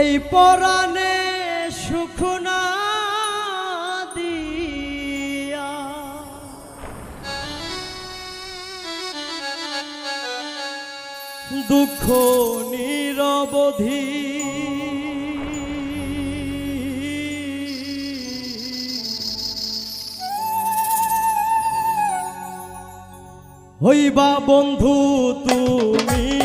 এই পরাণে সুখ না দিয়া। দুঃখ নিরবধি। হইবা বন্ধু তুমি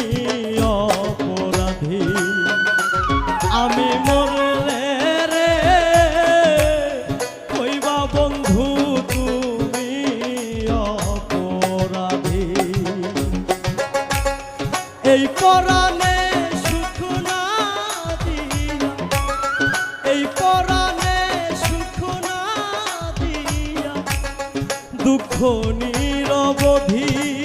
দুঃখ নিরবধি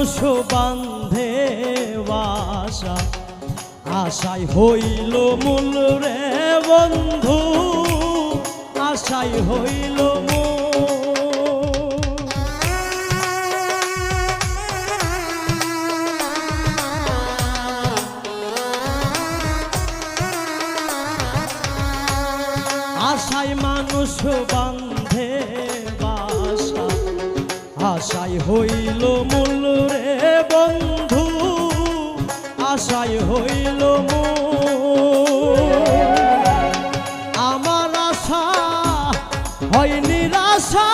মানুষ বাসা। আশায় হইল মূল রে বন্ধু আশাই হইল আশায় মানুষ বান্ধে আশাই হইল মূল রে বন্ধু, আশাই হইল আমার আশা হয় নিরাশা,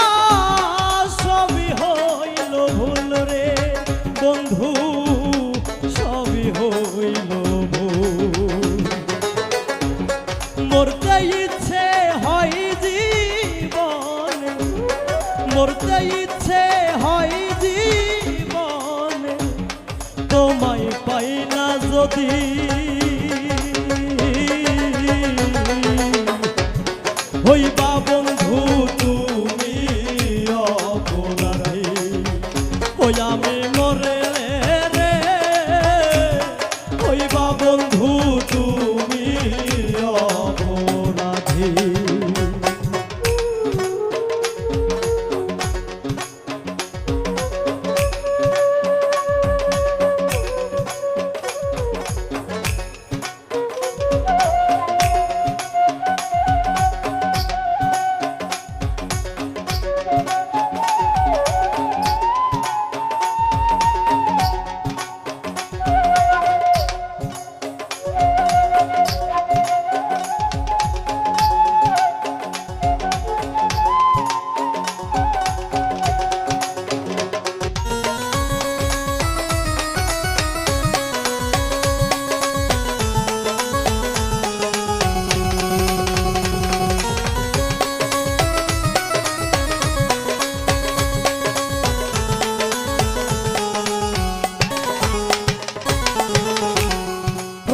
সবই হইল ভুল রে বন্ধু, সবই হইল ভুল। মরতে ইচ্ছে হয় মরতে ইচ্ছে হয় জীবন। তোমায় পাই না যদি। হইবা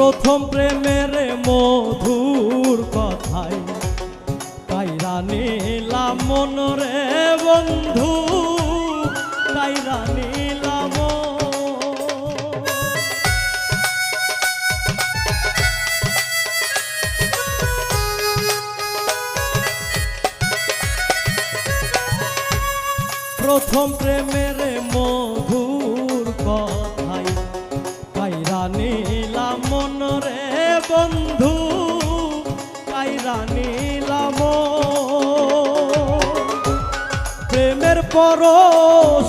প্রথম প্রেমের মধুর কথাই। কাইরা নিলাম মন রে বন্ধু কাইরা নিলাম প্রথম প্রেমের বন্ধু কাইরা নিলাম প্রেমের পরশ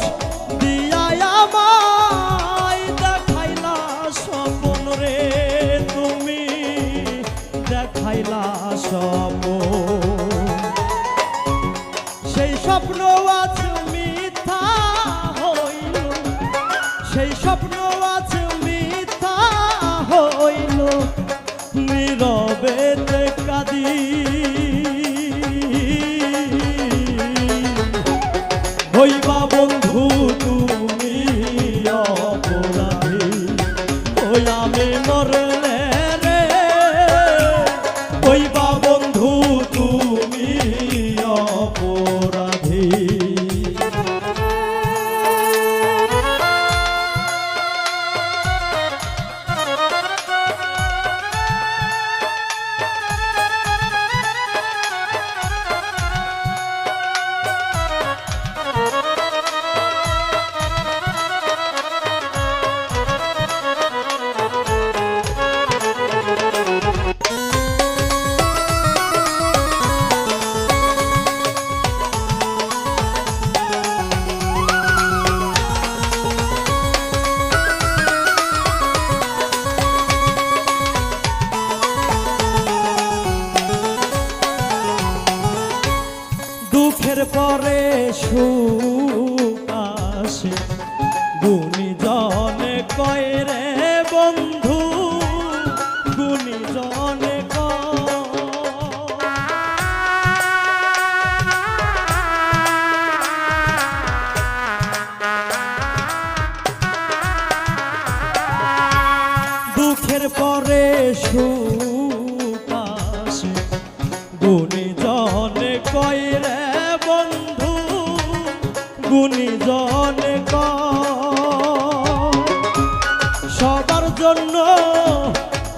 দুঃখের পরে সুখ আসে। গুণী জনে কয় রে গুণী জনে কয়, সবার জন্য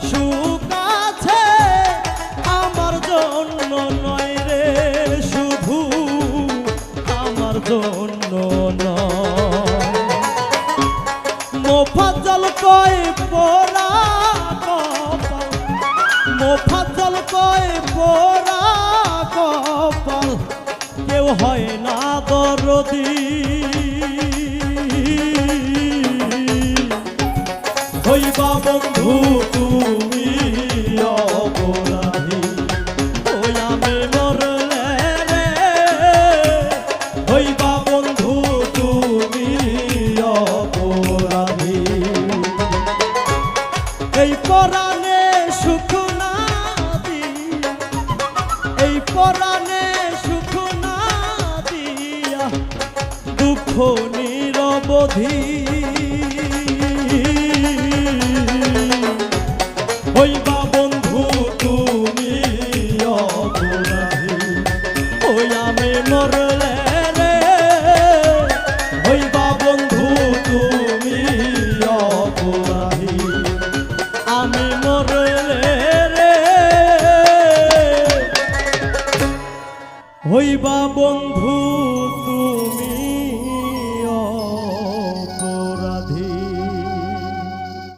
সুখ আছে, আমার জন্য নয় রে, শুধু আমার জন্য নয়। কয় পোড়া কপাল মোফাজ্জল কয় পোড়া কেউ হয় না দরদি। হইবা বন্ধু হইবা বন্ধু তুমি অপরাধী ওই আমি মরলে রে। হইবা বন্ধু তুমি অপরাধী আমি বন্ধু